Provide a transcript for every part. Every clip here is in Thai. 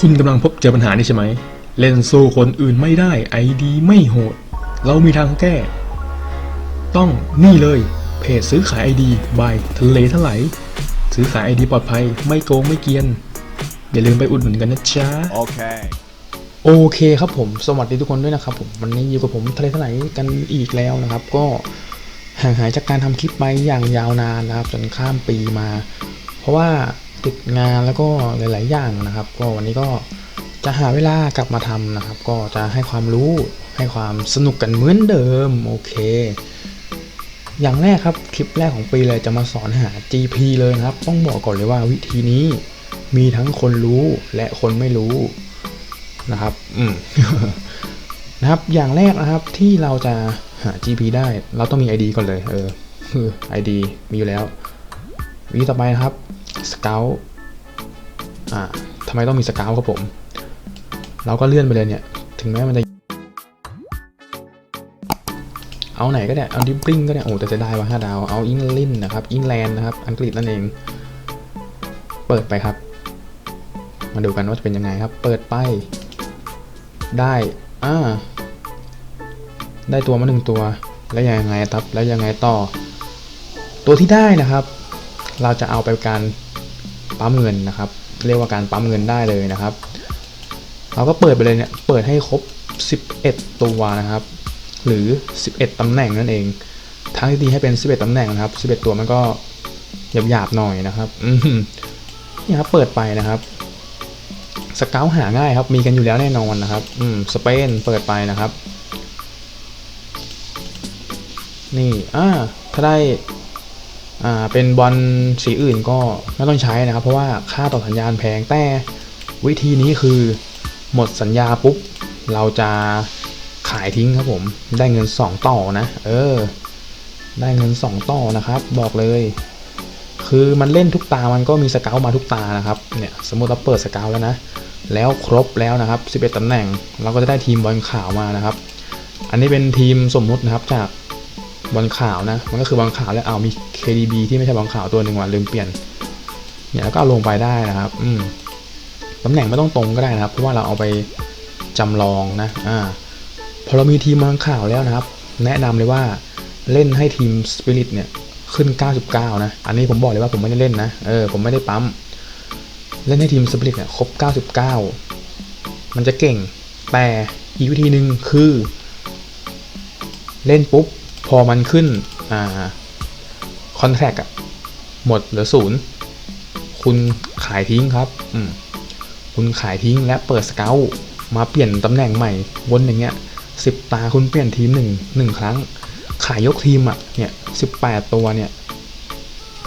คุณกำลังพบเจอปัญหานี้ใช่ไหม เล่นสู้คนอื่นไม่ได้ไอดีไม่โหด เรามีทางแก้ ต้องนี่เลย เพจซื้อขายไอดีบายทะเลทลายซื้อขายไอดีปลอดภัยไม่โกงไม่เกรียน อย่าลืมไปอุดหนุนกันนะจ๊ะ Okay. โอเคครับผม สวัสดีทุกคนด้วยนะครับผม วันนี้อยู่กับผมทะเลทลายกันอีกแล้วนะครับ ก็ห่างหายจากการทำคลิปไปอย่างยาวนานนะครับ จนข้ามปีมา เพราะว่า ติดงานแล้วก็หลาย ๆ อย่างนะครับ ก็วันนี้ก็จะหาเวลากลับมาทำนะครับ ก็จะให้ความรู้ให้ความสนุกกันเหมือนเดิม โอเค อย่างแรกครับคลิปแรกของปีเลยจะมาสอนหา GP เลยนะครับ ต้องบอกก่อนเลยว่าวิธีนี้มีทั้งคนรู้และคนไม่รู้นะครับ อืมนะครับ อย่างแรกนะครับที่เราจะหา GP ได้ เราต้องมี ID ก่อนเลย เออคือ ID มีอยู่แล้ววิธีต่อไปนะครับ Scout อ่าทำไมต้องมี Scout ครับผม เราก็เลื่อนไปเลยเนี่ย ถึงแม้มันจะ เอาไหนก็ได้ เอาดิปปิ้งก็ได้ โอ้แต่จะได้ว่าห้าดาว เอาอิงลินนะครับ อิงแลนด์นะครับ อังกฤษนั่นเอง เปิดไปครับ มาดูกันว่าจะเป็นยังไงครับ เปิดไป ได้ อ่า ได้ตัวมาหนึ่งตัว แล้วยังไงครับ แล้วยังไงต่อ ตัวที่ได้นะครับ เราจะเอาไปการ ปั๊มเงินนะครับ เรียกว่าการปั๊มเงินได้เลยนะครับ เราก็เปิดไปเลยเนี่ยเปิดให้ครบ 11 ตัวนะครับ หรือ 11ตำแหน่งนั่นเองทางที่ดีให้เป็น 11ตำแหน่งนะครับ 11 ตัวมันก็หยาบๆหน่อยนะครับนี่ครับเปิดไปนะครับสเกลหาง่ายครับ มีกันอยู่แล้วแน่นอนนะครับ อืมสเปนเปิดไปนะครับ นี่อ่าถ้าได้ เป็นบอลสีอื่นก็ไม่ต้องใช้นะครับ เพราะว่าค่าต่อสัญญาณแพงแต่วิธีนี้คือหมดสัญญาปุ๊บเราจะขายทิ้งครับผมได้เงิน 2 ต่อนะ เออ ได้เงิน 2 ต่อนะครับ บอกเลย คือมันเล่นทุกตามันก็มีสเกลมาทุกตานะครับเนี่ยสมมติเราเปิดสเกลแล้วนะ แล้วครบแล้วนะครับ 11ตำแหน่ง เราก็จะได้ทีมบอลขาวมานะครับ อันนี้เป็นทีมสมมุตินะครับจาก บอลขาวนะ มันก็คือบอลขาวแล้วเอามี KDB ที่ไม่ใช่บอลขาวตัวหนึ่งว่ะลืมเปลี่ยน เนี่ยแล้วก็เอาลงไปได้นะครับ อืมตำแหน่งไม่ต้องตรงก็ได้นะครับ เพราะว่าเราเอาไปจำลองนะ อ่า พอเรามีทีมบอลขาวแล้วนะครับ แนะนำเลยว่าเล่นให้ทีมสปิริตเนี่ยขึ้น 99 นะ อันนี้ผมบอกเลยว่าผมไม่ได้เล่นนะ เออ ผมไม่ได้ปั๊ม เล่นให้ทีมสปิริตเนี่ยครบ 99 มันจะเก่ง แต่อีกวิธีหนึ่งคือ เล่นปุ๊บ พอมันขึ้นอ่าคอนแทคอะหมดเหลือศูนย์คุณขายทิ้งครับอืมคุณขายทิ้งและเปิดสเกลมาเปลี่ยนตำแหน่งใหม่วนอย่างเงี้ยสิบตาคุณเปลี่ยนทีมหนึ่งหนึ่งครั้ง ขายยกทีมอะเนี่ยสิบแปดตัวเนี่ย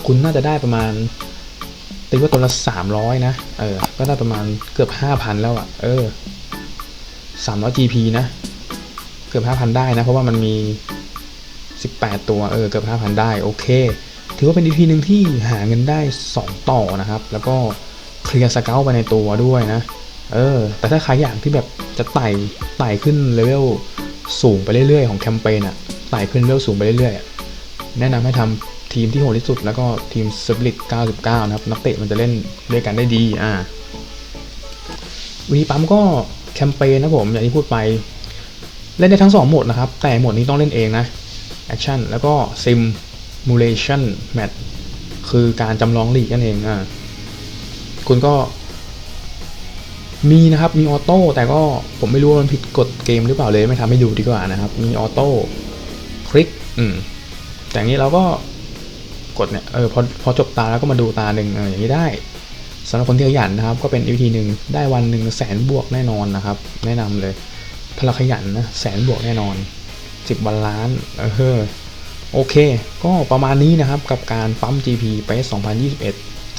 คุณน่าจะได้ประมาณตีว่าตัวละสามร้อยนะเออก็ได้ประมาณเกือบห้าพันแล้วอะเออสามร้อย GP นะ เกือบห้าพันได้นะ เพราะว่ามันมี สิบแปดตัวเออเกือบห้าพันได้โอเค ถือว่าเป็นอีพีหนึ่งที่หาเงินได้สองต่อนะครับ แล้วก็เคลียร์สเกลไปในตัวด้วยนะ เออ แต่ถ้าใครอยากที่แบบจะไต่ไต่ขึ้นเลเวลสูงไปเรื่อยๆ ของแคมเปญอะไต่ขึ้นเลเวลสูงไปเรื่อยๆ แนะนำให้ทำทีมที่โหดที่สุด แล้วก็ทีมสปริต99 นะครับ นักเตะมันจะเล่นด้วยกันได้ดีอ่าวิธีปั๊มก็แคมเปญนะผมอย่างที่พูดไป เล่นได้ทั้ง 2 โหมดนะครับ แต่โหมดนี้ต้องเล่นเองนะ แอคชั่นแล้วก็ Simulation Match คือการจำลองลีกนั่นเองอ่าคุณก็มีนะครับ มีออโต้แต่ก็ผมไม่รู้ว่ามันผิดกฎเกมหรือเปล่าเลยไม่ทำให้ดูดีกว่านะครับ มีออโต้คลิกอืมแต่อย่างนี้เราก็กดเนี่ยเออพอพอจบตาแล้วก็มาดูตาหนึ่งออย่างนี้ได้สำหรับคนที่ขยันนะครับ ก็เป็นอีวิธีหนึ่งได้วันหนึ่งแสนบวกแน่นอนนะครับ แนะนำเลยถ้าเราขยันนะแสนบวกแน่นอน สิบล้าน เออ โอเค ก็ประมาณนี้นะครับกับการปั๊ม GP ไป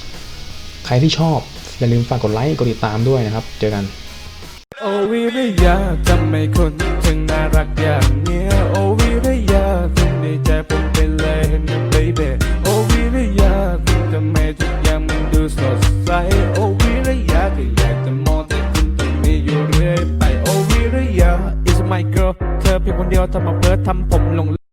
2021 ใครที่ชอบ อย่าลืมฝากกดไลค์ กดติดตามด้วยนะครับ เจอกัน โอวิริยาทำไมคนถึงน่ารักอย่างเนี้ย โอวิริยาคุณใใจผมไปเลยนะ baby โอวิริยาทำไมทุกอย่างมันดูสดใส โอวิริยาก็อยากจะ อเพียงคนเดียวทำมาเพิร์ททำผมหลง